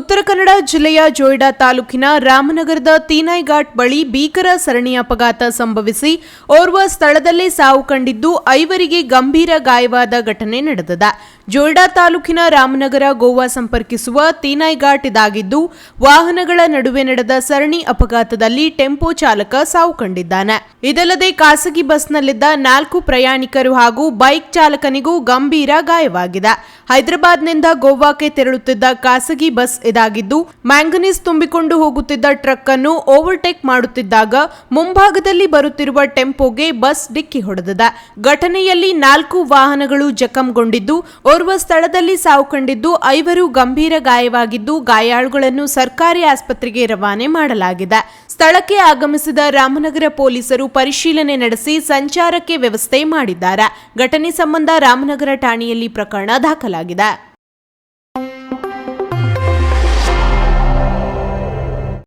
ಉತ್ತರ ಕನ್ನಡ ಜಿಲ್ಲೆಯ ಜೋಯಿಡಾ ತಾಲೂಕಿನ ರಾಮನಗರದ ತೀನಾಯ್ಘಾಟ್ ಬಳಿ ಭೀಕರ ಸರಣಿ ಅಪಘಾತ ಸಂಭವಿಸಿ ಓರ್ವ ಸ್ಥಳದಲ್ಲೇ ಸಾವು ಕಂಡಿದ್ದು ಐವರಿಗೆ ಗಂಭೀರ ಗಾಯವಾದ ಘಟನೆ ನಡೆದಿದೆ. ಜೋಯ್ಡಾ ತಾಲೂಕಿನ ರಾಮನಗರ ಗೋವಾ ಸಂಪರ್ಕಿಸುವ ತೀನಾಯ್ಘಾಟ್ ಇದಾಗಿದ್ದು, ವಾಹನಗಳ ನಡುವೆ ನಡೆದ ಸರಣಿ ಅಪಘಾತದಲ್ಲಿ ಟೆಂಪೋ ಚಾಲಕ ಸಾವು ಕಂಡಿದ್ದಾನೆ. ಇದಲ್ಲದೆ ಖಾಸಗಿ ಬಸ್ನಲ್ಲಿದ್ದ ನಾಲ್ಕು ಪ್ರಯಾಣಿಕರು ಹಾಗೂ ಬೈಕ್ ಚಾಲಕನಿಗೂ ಗಂಭೀರ ಗಾಯವಾಗಿದೆ. ಹೈದರಾಬಾದ್ನಿಂದ ಗೋವಾಕ್ಕೆ ತೆರಳುತ್ತಿದ್ದ ಖಾಸಗಿ ಬಸ್ ಇದಾಗಿದ್ದು, ಮ್ಯಾಂಗನೀಸ್ ತುಂಬಿಕೊಂಡು ಹೋಗುತ್ತಿದ್ದ ಟ್ರಕ್ ಅನ್ನು ಓವರ್ಟೇಕ್ ಮಾಡುತ್ತಿದ್ದಾಗ ಮುಂಭಾಗದಲ್ಲಿ ಬರುತ್ತಿರುವ ಟೆಂಪೋಗೆ ಬಸ್ ಡಿಕ್ಕಿ ಹೊಡೆದಿದೆ. ಘಟನೆಯಲ್ಲಿ ನಾಲ್ಕು ವಾಹನಗಳು ಜಖಂಗೊಂಡಿದ್ದು, ಓರ್ವ ಸ್ಥಳದಲ್ಲಿ ಸಾವು ಕಂಡಿದ್ದು, ಐವರು ಗಂಭೀರ ಗಾಯವಾಗಿದ್ದು, ಗಾಯಾಳುಗಳನ್ನು ಸರ್ಕಾರಿ ಆಸ್ಪತ್ರೆಗೆ ರವಾನೆ ಮಾಡಲಾಗಿದೆ. ಸ್ಥಳಕ್ಕೆ ಆಗಮಿಸಿದ ರಾಮನಗರ ಪೊಲೀಸರು ಪರಿಶೀಲನೆ ನಡೆಸಿ ಸಂಚಾರಕ್ಕೆ ವ್ಯವಸ್ಥೆ ಮಾಡಿದ್ದಾರೆ. ಘಟನೆ ಸಂಬಂಧ ರಾಮನಗರ ಠಾಣೆಯಲ್ಲಿ ಪ್ರಕರಣ ದಾಖಲಾಗಿದೆ.